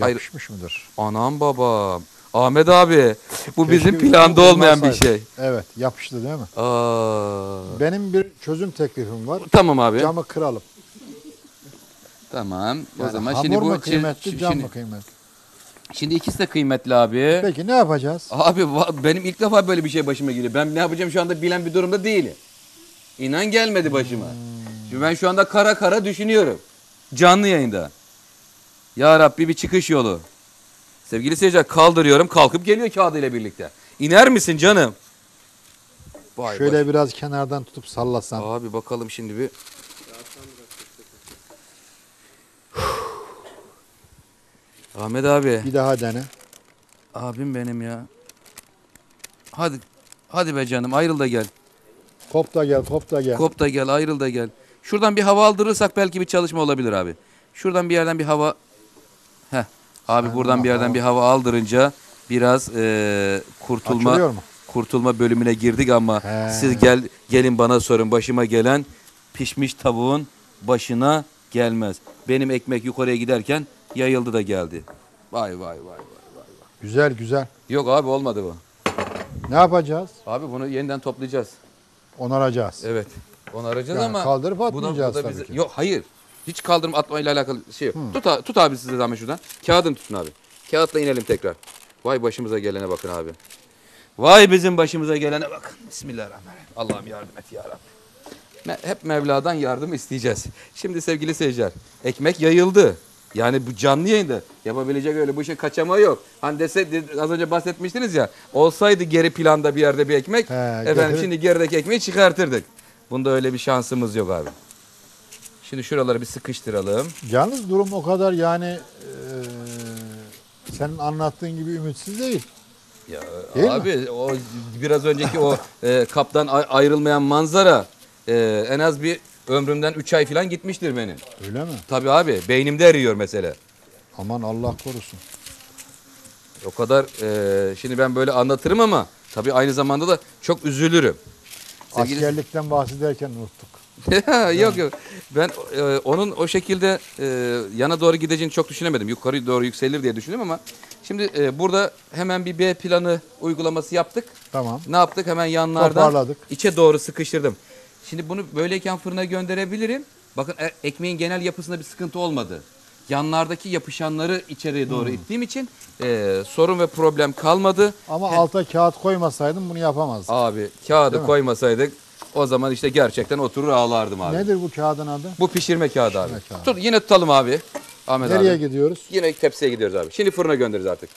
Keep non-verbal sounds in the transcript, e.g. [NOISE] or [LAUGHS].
Hayır. Yapışmış mıdır? Anam babam. Ahmet abi bu bizim Keşke planda bunu olmayan bir şey. Evet yapıştı değil mi? Aa. Benim bir çözüm teklifim var. Tamam abi. Camı kıralım. Tamam. O Yani zaman hamur şimdi bu mu şi- kıymetli, şi- cam şimdi, mı kıymetli? şimdi ikisi de kıymetli abi. Peki ne yapacağız? Abi benim ilk defa böyle bir şey başıma geliyor. Ben ne yapacağım şu anda bilen bir durumda değilim. İnan gelmedi başıma. Şimdi ben şu anda kara kara düşünüyorum. Canlı yayında. Ya Rabbi bir çıkış yolu. Sevgili seyirciler kaldırıyorum kalkıp geliyor kağıdıyla birlikte. İner misin canım? Vay Şöyle baş- biraz kenardan tutup sallasan. Abi bakalım şimdi bir. Ahmet abi. Bir daha dene. Abim benim ya. Hadi. Hadi be canım ayrıl da gel. Kop da gel, kop da gel. Kop da gel ayrıl da gel. Şuradan bir hava aldırırsak belki bir çalışma olabilir abi. Şuradan bir yerden bir hava. Heh. Abi Sen buradan bir yerden hava- bir hava aldırınca biraz eee, kurtulma kurtulma bölümüne girdik ama He. siz gel gelin bana sorun başıma gelen pişmiş tavuğun başına gelmez. Benim ekmek yukarıya giderken yayıldı da geldi. Vay vay vay vay. Güzel güzel. Yok abi olmadı bu. Ne yapacağız? Abi bunu yeniden toplayacağız. Onaracağız. Evet. Onu arayacağız Yani ama kaldırıp bu da- atmayacağız bu da tabii bize- ki. Yok hayır. Hiç kaldırım atmayla alakalı şey yok. Tut, a- tut abi size zahmet şuradan. Kağıdını tutun abi. Kağıtla inelim tekrar. Vay başımıza gelene bakın abi. Vay bizim başımıza gelene bakın. Bismillahirrahmanirrahim. Allah'ım yardım et ya Rabbi. Me- Hep Mevla'dan yardım isteyeceğiz. Şimdi sevgili seyirciler, ekmek yayıldı. Yani bu canlı yayında yapabilecek öyle bu işin kaçamağı yok. Hani dese de- az önce bahsetmiştiniz ya olsaydı geri planda bir yerde bir ekmek He, efendim getirip- şimdi gerideki ekmeği çıkartırdık. Bunda öyle bir şansımız yok abi. Şimdi şuraları bir sıkıştıralım. Yalnız durum o kadar yani eee, senin anlattığın gibi ümitsiz değil. Ya Değil mi? abi o biraz önceki o e, kaptan ay- ayrılmayan manzara e, en az bir ömrümden 3 ay falan gitmiştir benim. Öyle mi? Tabii abi beynimde eriyor mesele. Aman Allah korusun. O kadar e, şimdi ben böyle anlatırım ama tabii aynı zamanda da çok üzülürüm. Sevgili- Askerlikten bahsederken unuttuk. [LAUGHS] yok yok. Ben e, onun o şekilde e, yana doğru gideceğini çok düşünemedim. Yukarı doğru yükselir diye düşündüm ama şimdi e, burada hemen bir B planı uygulaması yaptık. Tamam. Ne yaptık? Hemen yanlardan Toparladık. içe doğru sıkıştırdım. Şimdi bunu böyleyken fırına gönderebilirim. Bakın e- ekmeğin genel yapısında bir sıkıntı olmadı. Yanlardaki yapışanları içeriye doğru Hmm. ittiğim için e, sorun ve problem kalmadı. Ama alta kağıt koymasaydın bunu yapamazdın. Abi kağıdı Değil mi? koymasaydık o zaman işte gerçekten oturur ağlardım abi. Nedir bu kağıdın adı? Bu pişirme kağıdı abi. Pişirme kağıdı. Tut yine tutalım abi. Ahmet Nereye abi. gidiyoruz? Yine tepsiye gidiyoruz abi. Şimdi fırına göndeririz artık.